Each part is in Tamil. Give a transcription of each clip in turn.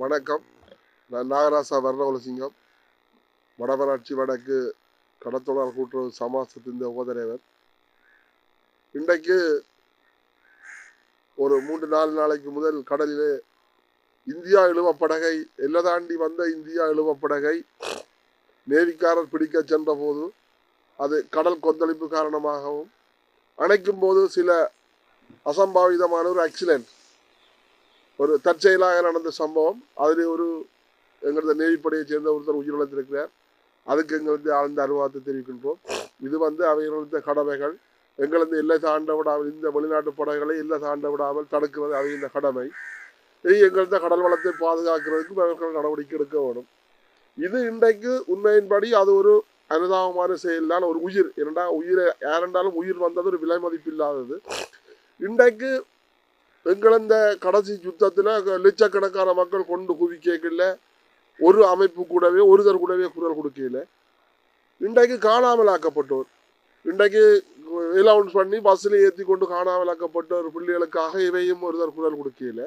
வணக்கம். நான் நாகராசா வர்ணகுலசிங்கம். வடமராட்சி வடக்கு கடத்தொடர் கூட்டுறவு சமாசத்தின் உபதலைவர். இன்றைக்கு ஒரு மூன்று நாலு நாளைக்கு முதல் கடலிலே இந்தியா இழுவப்படகை எல்லை தாண்டி வந்த இந்தியா இழுவப்படகை நேவிக்காரர் பிடிக்க சென்றபோது அது கடல் கொந்தளிப்பு காரணமாகவும் அணைக்கும் போது சில அசம்பாவிதமான ஒரு ஆக்சிடென்ட் ஒரு தற்செயலாக நடந்த சம்பவம். அதில் ஒரு எங்களது நேவிப்படையை சேர்ந்த ஒருத்தர் உயிரிழந்திருக்கிறார். அதுக்கு எங்களுக்கு ஆழ்ந்த அனுபவத்தை தெரிவிக்கின்றோம். இது வந்து அவைகளது கடமைகள். எங்களது எல்லை தாண்ட விடாமல் இந்த வெளிநாட்டு படைகளை எல்லை தாண்ட விடாமல் தடுக்கிறது அவை இந்த கடமை எங்களது கடல் வளத்தை பாதுகாக்கிறதுக்கு அவர்கள் நடவடிக்கை எடுக்க வேணும் இது இன்றைக்கு உண்மையின்படி அது ஒரு அனுதாபமான செயல் தான் ஒரு உயிர். ஏனெண்டா உயிரை யாரென்றாலும் உயிர் வந்தது ஒரு விலை மதிப்பு இல்லாதது இன்றைக்கு எங்கள் இந்த கடைசி யுத்தத்தில் லட்சக்கணக்கான மக்கள் கொண்டு குவிக்கல ஒரு அமைப்பு கூடவே ஒருதர் கூடவே குரல் கொடுக்கல இன்றைக்கு காணாமல் ஆக்கப்பட்டோர் இன்றைக்கு அலவுன்ஸ் பண்ணி பஸ்ஸில் ஏற்றி கொண்டு காணாமல் ஆக்கப்பட்டோர் பிள்ளைகளுக்காக இவையும் ஒருதர் குரல் கொடுக்கல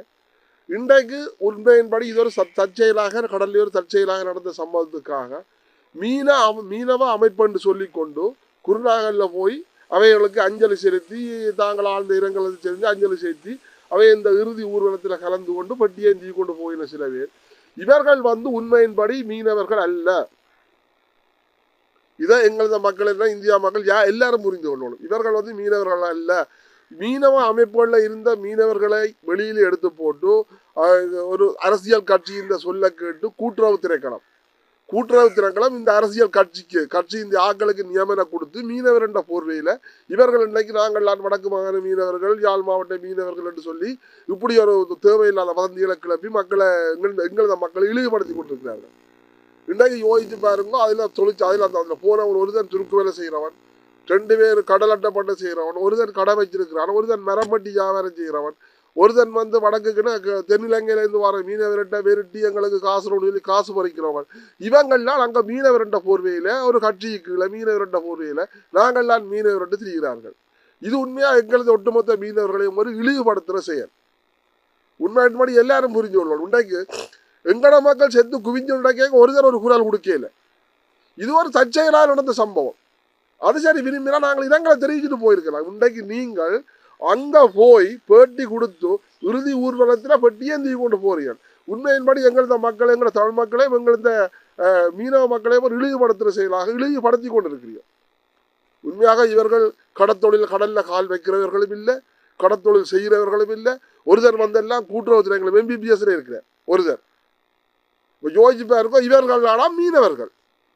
இன்றைக்கு உண்மையின்படி இது ஒரு தற்செயலாக கடல்லையோர் தற்செயலாக நடந்த சம்பவத்துக்காக மீன அம- மீனவ அமைப்பு சொல்லிக்கொண்டு குருநாகலில் போய் அவைகளுக்கு அஞ்சலி செலுத்தி தாங்கள் ஆழ்ந்த இரங்கலை செஞ்சு அஞ்சலி செலுத்தி அவை இந்த இறுதி ஊர்வலத்தில் கலந்து கொண்டு பட்டியேந்தி கொண்டு போயின சில பேர். இவர்கள் வந்து உண்மையின்படி மீனவர்கள் அல்ல. இதை எங்களது மக்கள் எல்லாம் இந்தியா மக்கள் யா எல்லாரும் புரிந்து கொள்ளணும். இவர்கள் வந்து மீனவர்கள் அல்ல. மீனவ அமைப்புகளில் இருந்த மீனவர்களை வெளியில் எடுத்து போட்டு ஒரு அரசியல் கட்சி இந்த சொல்ல கேட்டு கூட்டுறவு திரைக்களம். கூட்டுறவு திரைக்களம் இந்த அரசியல் கட்சிக்கு கட்சி இந்த ஆக்களுக்கு நியமனம் கொடுத்து மீனவர் என்ற போர்வையில் இவர்கள் இன்றைக்கு நாங்கள் நான் வடக்கு மாகாண மீனவர்கள் யாழ் மாவட்ட மீனவர்கள் என்று சொல்லி இப்படி ஒரு தேவையில்லாத வதந்திகளை கிளப்பி மக்களை எங்கள் எங்களது மக்களை இழிவுபடுத்தி கொண்டிருக்கிறார்கள். இன்றைக்கு யோசித்து பாருங்க அதில் தொழிற்சி அதில் அந்த அதில் போனவன் ஒருதன் சுருக்கு வேலை செய்கிறவன் ரெண்டு பேர் கடல் அட்டைப்பட்டு செய்கிறவன் ஒருதன் கடை வச்சிருக்கிறான் ஒருதன் மரம்பட்டி வியாபாரம் செய்கிறவன் ஒருதன் வந்து வடக்குக்குன்னு தென்னிலங்கையிலேருந்து வர மீனவர்கிட்ட விரட்டி எங்களுக்கு காசு சொல்லி காசு பறிக்கிறவங்க. இவங்கள்லாம் அங்கே மீனவரண்ட போர்வையில் ஒரு கட்சிக்கு கீழே மீனவரண்ட போர்வையில் நாங்கள்லாம் மீனவரண்டு திரிகிறார்கள். இது உண்மையாக எங்களது ஒட்டுமொத்த மீனவர்களையும் ஒரு இழிவுபடுத்துகிற செயல். உண்மையின்படி எல்லாரும் புரிஞ்சு கொள்ளணும். உண்டைக்கு எங்கட மக்கள் செத்து குவிஞ்சு உண்டாக்க ஒருத்தர் ஒரு குரல் கொடுக்கல இது ஒரு தற்செயலாக நடந்த சம்பவம். அது சரி விரும்பினா நாங்கள் இடங்களை தெரிவிச்சுட்டு போயிருக்கலாம். இன்றைக்கு நீங்கள் அந்த போய் பேட்டி கொடுத்து இறுதி ஊர்வலத்தில் பெட்டியே தீ கொண்டு போறீர்கள். உண்மையின்படி எங்களது மக்கள் எங்களது தமிழ் மக்களையும் எங்களது மீனவ மக்களையும் ஒரு இழிவுபடுத்துகிற செயலாக இழிவுபடுத்தி கொண்டிருக்கிறீர்கள். உண்மையாக இவர்கள் கடத்தொழில் கடலில் கால் வைக்கிறவர்களும் இல்லை கடத்தொழில் செய்கிறவர்களும் இல்லை. ஒருதர் வந்தெல்லாம் கூட்டுறவு எங்களை எம்பிபிஎஸ்ல இருக்கிறேன் ஒருதர். இப்போ யோசிச்சு இருக்கோ இவர்கள் ஆனால் மீனவர்கள்.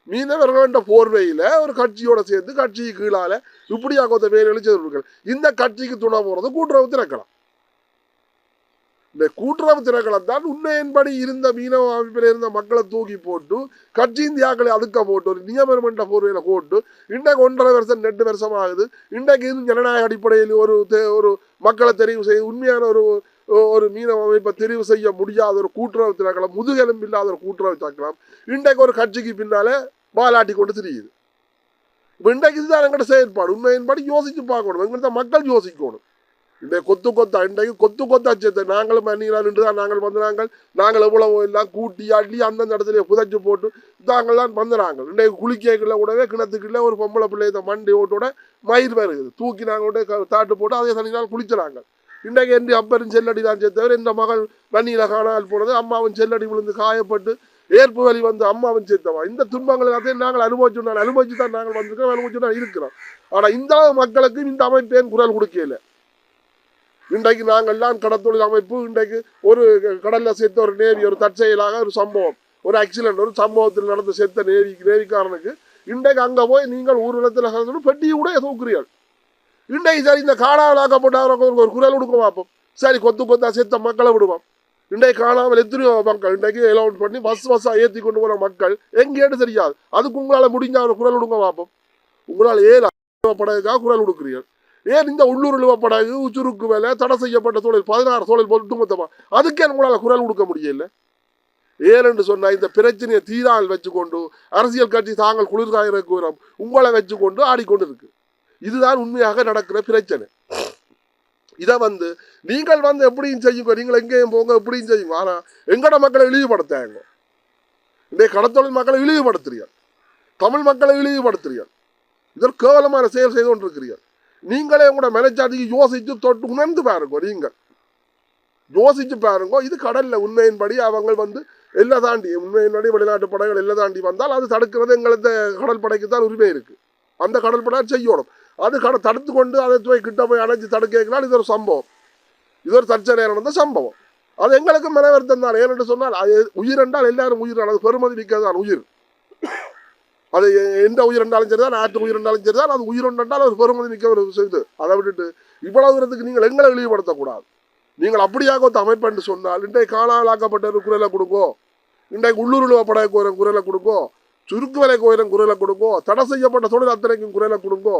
மீனவர்கள் என்ற போர்வையில் ஒரு கட்சியோட சேர்ந்து கட்சிக்கு கீழால இப்படியாக கொத்த வேலை எழுச்சியவர்கள் இந்த கட்சிக்கு துணை போகிறது கூட்டுறவு திறக்கலாம் இந்த கூட்டுறவு திறக்கலாம் தான் உண்மையின்படி இருந்த மீனவ அமைப்பில் இருந்த மக்களை தூக்கி போட்டு கட்சி இந்தியாக்களை அதுக்க போட்டு ஒரு நியமனம் என்ற போர்வையில் போட்டு இன்றைக்கு ஒன்றரை வருஷம் ரெண்டு வருஷம் ஆகுது. இன்றைக்கு இது ஜனநாயக அடிப்படையில் ஒரு ஒரு மக்களை தெரிவு செய்து உண்மையான ஒரு ஒரு மீனவ அமைப்பை தெரிவு செய்ய முடியாத ஒரு கூட்டுறவு திறக்கலாம் முதுகெலும்பு இல்லாத ஒரு கூட்டுறவு திறக்கலாம் இன்றைக்கு ஒரு கட்சிக்கு பின்னாலே பாலாட்டி கொண்டு தெரியுது. இப்போ இன்றைக்கு இதுதான் எங்கள்கிட்ட செயற்பாடு உண்மையின்படி யோசிச்சு பார்க்கணும். எங்கள்கிட்ட மக்கள் யோசிக்கணும். இன்றைக்கு கொத்து கொத்தா இன்றைக்கு கொத்து கொத்தா சேர்த்து நாங்களும் மன்னிக்கலாம் என்று தான் நாங்கள் வந்து நாங்கள் நாங்கள் எவ்வளவு எல்லாம் கூட்டி அள்ளி அந்தந்த இடத்துல புதைச்சி போட்டு தாங்கள்லாம் தான் வந்துறாங்க இன்றைக்கு குளிக்கல கூடவே கிணத்துக்குள்ளே ஒரு பொம்பளை பிள்ளை இந்த மண்டி ஓட்டோட மயிர் வருது. தூக்கி நாங்கள் தாட்டு போட்டு அதே சனி நாள் குளிச்சுறாங்க இன்றைக்கு என் அப்பரும் செல்லடி தான் செத்தவர். இந்த மகள் வன்னியில் காணாமல் போனது. அம்மாவும் செல்லடி விழுந்து காயப்பட்டு ஏற்பு வழி வந்து அம்மாவும் சேர்த்தவா இந்த துன்பங்கள் எல்லாத்தையும் நாங்கள் அனுபவிச்சு நான் அனுபவிச்சு தான் நாங்கள் வந்திருக்கோம் அனுபவிச்சு தான் இருக்கிறோம். ஆனால் இந்த மக்களுக்கு இந்த அமைப்பேன் குரல் கொடுக்கல? இன்றைக்கு நாங்கள் எல்லாம் கடத்தொழில் அமைப்பு இன்றைக்கு ஒரு கடல்ல சேர்த்த ஒரு நேவி ஒரு தற்செயலாக ஒரு சம்பவம் ஒரு ஆக்சிடென்ட் ஒரு சம்பவத்தில் நடந்த செத்த நேவி நேவிக்காரனுக்கு. இன்றைக்கு அங்கே போய் நீங்கள் ஊர்வலத்தில் பெட்டியை கூட தூக்குறீர்கள் இன்றைக்கு சரி இந்த காணாமலாக்கப்பட்டவர்களுக்கு ஒரு குரல் கொடுக்க பார்ப்போம். சரி கொத்து கொத்தா செத்த மக்களை விடுவோம். இன்றைக்கு காணாமல் எத்தனையோ மக்கள் இன்றைக்கு அலௌன்ஸ் பண்ணி பஸ் பஸ்ஸாக ஏற்றி கொண்டு போகிற மக்கள் எங்கேன்னு தெரியாது. அதுக்கு உங்களால் முடிஞ்ச ஒரு குரல் கொடுக்க பார்ப்போம். உங்களால் ஏன் படகுக்காக குரல் கொடுக்குறீர்கள்? ஏன் இந்த உள்ளூர் இழுவ படகு உச்சுருக்கு வேலை தடை செய்யப்பட்ட தொழில் பதினாறு தொழில் போட்டு மொத்தமா அதுக்கே உங்களால் குரல் கொடுக்க முடியல? ஏனென்று சொன்னால் இந்த பிரச்சனையை தீரால் வச்சுக்கொண்டு அரசியல் கட்சி தாங்கள் குளிர்காயிற உங்களை வச்சுக்கொண்டு ஆடிக்கொண்டு இருக்குது இதுதான் உண்மையாக நடக்கிற பிரச்சனை. இதை வந்து நீங்கள் வந்து எப்படியும் செய்யுங்க நீங்கள் எங்கேயும் போங்க எப்படியும் செய்யுங்க. ஆனால் எங்கட மக்களை இழிவுபடுத்தாங்க. இன்றைய கடத்தொழில் மக்களை இழிவுபடுத்துறீர்கள். தமிழ் மக்களை இழிவுபடுத்துறீர்கள். இதற்கு கேவலமான செயல் செய்து கொண்டிருக்கிறீர்கள். நீங்களே உங்களோட மனச்சாட்சிக்கு யோசித்து தொட்டு உணர்ந்து பாருங்க நீங்கள். யோசிச்சு பாருங்க இது கடல்ல உண்மையின்படி அவங்க வந்து எல்லாம் தாண்டி உண்மையின்படி வெளிநாட்டு படைகள் எல்லாம் தாண்டி வந்தால் அது தடுக்கிறது எங்களது கடல் படைக்கு தான் உரிமை இருக்கு. அந்த கடல் செய்யணும். அதுக்கான தடுத்து கொண்டு அதை போய் கிட்ட போய் அடைஞ்சு தடுக்கலாம் இது ஒரு சம்பவம். இது ஒரு தற்செயலாக நடந்த சம்பவம். அது எங்களுக்கு மன வருத்தம் தான். ஏனென்று சொன்னால் அது உயிர் என்றால் எல்லாரும் உயிர் அது பெருமதி மிக்கதான் உயிர். அது எந்த உயிர் என்றாலும் சரிதான் ஆற்று உயிர் என்றாலும் சரிதான். அது உயிர் என்றால் ஒரு பெருமதி மிக்க ஒரு இது. அதை விட்டுட்டு இவ்வளவு தூரத்துக்கு நீங்கள் எங்களை இழிவுபடுத்தக்கூடாது. நீங்கள் அப்படியாக ஒரு அமைப்பு சொன்னால் இன்றைக்கு காணாலாக்கப்பட்ட ஒரு குரலை கொடுங்கோ இன்றைக்கு உள்ளூர் படை கோயிலும் குரலை கொடுங்கோ சுருக்கு வலை கோயிலும் குரலை கொடுங்கோ தடை செய்யப்பட்ட தொழில் அத்தனைக்கும் குரலை கொடுங்கோ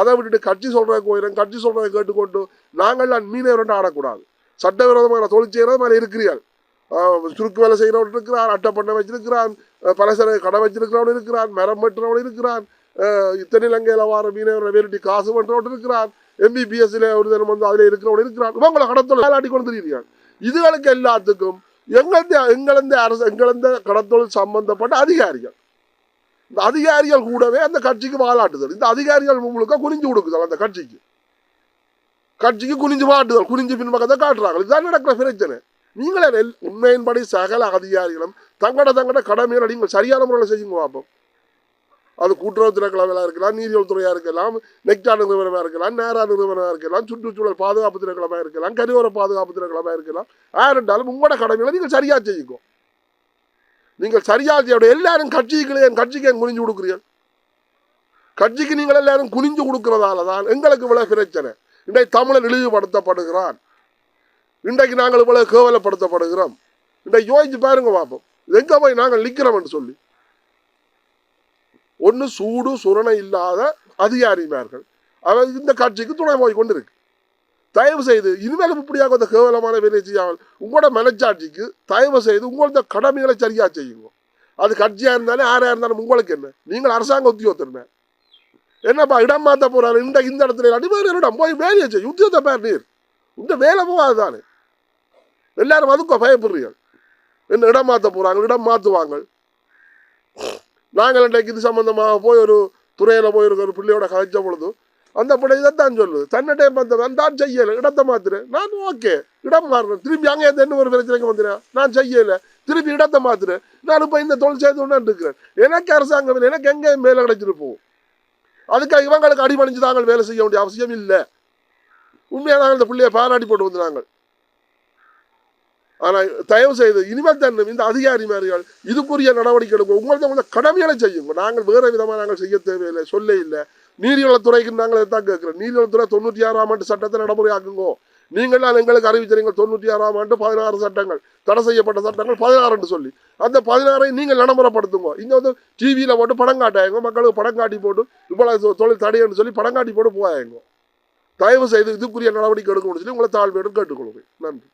அதை விட்டுட்டு கட்சி சொல்ற கோயிலும் கட்சி சொல்றதை கேட்டுக்கொண்டு நாங்கள் மீனவர்கிட்ட ஆடக்கூடாது. சட்டவிரோதமான தொழில் செய்கிறது மேலே இருக்கிறீர்கள். சுருக்கு வேலை செய்கிறவன் இருக்கிறான் அட்டை பண்ண வச்சிருக்கிறான் பலசர கடை வச்சிருக்கிறவன் இருக்கிறான் மரம் வெட்டுறவன் இருக்கிறான் இத்தனை தென்னிலங்கையில் வார மீனவரை வேறுட்டி காசு பண்ணுறவன் இருக்கிறான் எம்பிபிஎஸ்ல ஒரு தினம் வந்து அதில் இருக்கிறவன் இருக்கிறான். இவங்களை கடத்தொழில் வேலாட்டி கொண்டு தெரியுறான் இதுகளுக்கு எல்லாத்துக்கும் எங்களந்த எங்களந்த அரசு எங்களந்த கடத்தொழில் சம்பந்தப்பட்ட அதிகாரிகள் இந்த அதிகாரிகள் கூடவே அந்த கட்சிக்கு வாலாட்டுதல் இந்த அதிகாரிகள் முழுக்க குறிஞ்சு கொடுக்குதல் அந்த கட்சிக்கு. கட்சிக்கு குனிஞ்சு மாட்டுதல் குனிஞ்சு பின்பக்கத்தை காட்டுறாங்க. இதுதான் நடக்கிற பிரச்சனை. நீங்களே நெல்- உண்மையின்படி சகல அதிகாரிகளும் தங்கட தங்கட கடமையில நீங்கள் சரியான முறையில் செய்யுங்க பார்ப்போம் அது கூட்டுறவு கிழமையாக இருக்கலாம் நீரியல்துறையாக இருக்கலாம் நெக்டா நிறுவனமாக இருக்கலாம் நேரா நிறுவனமாக இருக்கலாம் சுற்றுச்சூழல் பாதுகாப்பு துறை இருக்கலாம் கரியோர பாதுகாப்பு துறை இருக்கலாம். யாருண்டாலும் உங்களோட கடமைகளை நீங்கள் சரியாக செய்யுங்க. நீங்கள் சரியாக எல்லாரும் கட்சிக்கு என் கட்சிக்கு ஏன் குனிஞ்சு கொடுக்குறீர்கள். கட்சிக்கு நீங்கள் எல்லாரும் குனிஞ்சு கொடுக்கிறதால தான் எங்களுக்கு இவ்வளவு பிரச்சனை. இன்றைக்கு தமிழன் இழிவுபடுத்தப்படுகிறான். இன்றைக்கு நாங்கள் இவ்வளவு கேவலப்படுத்தப்படுகிறோம். இன்றைக்கு யோசிச்சு பாருங்க பார்ப்போம் எங்கே எங்க போய் நாங்கள் நிற்கிறோம்னு சொல்லி. ஒன்று சூடு சுரணை இல்லாத அதிகாரிமார்கள். அவர் இந்த கட்சிக்கு துணை போய் கொண்டிருக்கு. தயவு செய்து இனிமேலும் இப்படியாக அந்த கேவலமான வேலையை செய்யாமல் உங்களோட மனச்சாட்சிக்கு தயவு செய்து உங்களோட கடமைகளை சரியாக செய்யுங்க. அது கட்சியாக இருந்தாலும் யாராக இருந்தாலும் உங்களுக்கு என்ன? நீங்கள் அரசாங்க உத்தியோகத்திருந்த என்னப்பா இடம் மாற்ற போகிறாரு இந்த இந்த இடத்துல இல்லாட்டி வேறு இடம். போய் வேலையை செய்யும் உத்தியோகத்தை பேர் நீர். இந்த வேலை போகாது தானே. எல்லாரும் அதுக்கும் பயப்படுறீர்கள். என்ன இடம் மாற்ற போகிறாங்க இடம் மாற்றுவாங்க நாங்கள் இன்றைக்கு இது சம்மந்தமாக போய் ஒரு துறையில் போய் ஒரு பிள்ளையோட கதைச்ச பொழுது அந்த பிள்ளை இதைத்தான் சொல்லுது. தன்னிட்டே பார்த்தவன் தான் செய்யலை இடத்தை மாத்துரு நான் ஓகே இடம் மாறுறேன். திருப்பி அங்கே என்ன ஒரு பிரச்சனைக்கு வந்துடுறேன். நான் செய்யலை திருப்பி இடத்தை மாத்துரு நான் இப்போ இந்த தொழில் செய்து ஒன்று இருக்கிறேன். எனக்கு அரசாங்கம் இல்லை எனக்கு எங்கேயும் வேலை கிடைச்சிருப்போம் அதுக்காக இவங்களுக்கு அடிமணிஞ்சு தாங்கள் வேலை செய்ய வேண்டிய அவசியம் இல்லை. உண்மையாக நாங்கள் இந்த பிள்ளையை பாராட்டி போட்டு வந்து நாங்கள். ஆனால் தயவு செய்து இனிமேல் தன்னும் இந்த அதிகாரிமார்கள் இதுக்குரிய நடவடிக்கை எடுக்கும் உங்களுக்கு உங்களை கடமைகளை செய்யுங்க. நாங்கள் வேறு விதமாக நாங்கள் செய்ய தேவையில்லை சொல்ல இல்லை. நீர்வளத்துறைக்கு நாங்கள் இதைத்தான் கேட்குறோம். நீர்வளத்துறை தொண்ணூற்றி ஆறாம் ஆண்டு சட்டத்தை நடைமுறையாக்குங்கோ. நீங்கள் நான் எங்களுக்கு அறிவிச்சிருங்க தொண்ணூற்றி ஆறாம் ஆண்டு பதினாறு சட்டங்கள் தடை செய்யப்பட்ட சட்டங்கள் பதினாறுன்னு சொல்லி. அந்த பதினாறை நீங்கள் நடைமுறைப்படுத்துங்க. இங்கே வந்து டிவியில் போட்டு படம் காட்டாயங்க மக்களுக்கு படம் காட்டி போட்டு இவ்வளோ தொழில் தடைன்னு சொல்லி படம் காட்டி போட்டு போயாங்க தயவு செய்து இதுக்குரிய நடவடிக்கை எடுக்கணும்னு சொல்லி உங்களை தாழ்மையோடு கேட்டுக்கொள்வேன் நன்றி.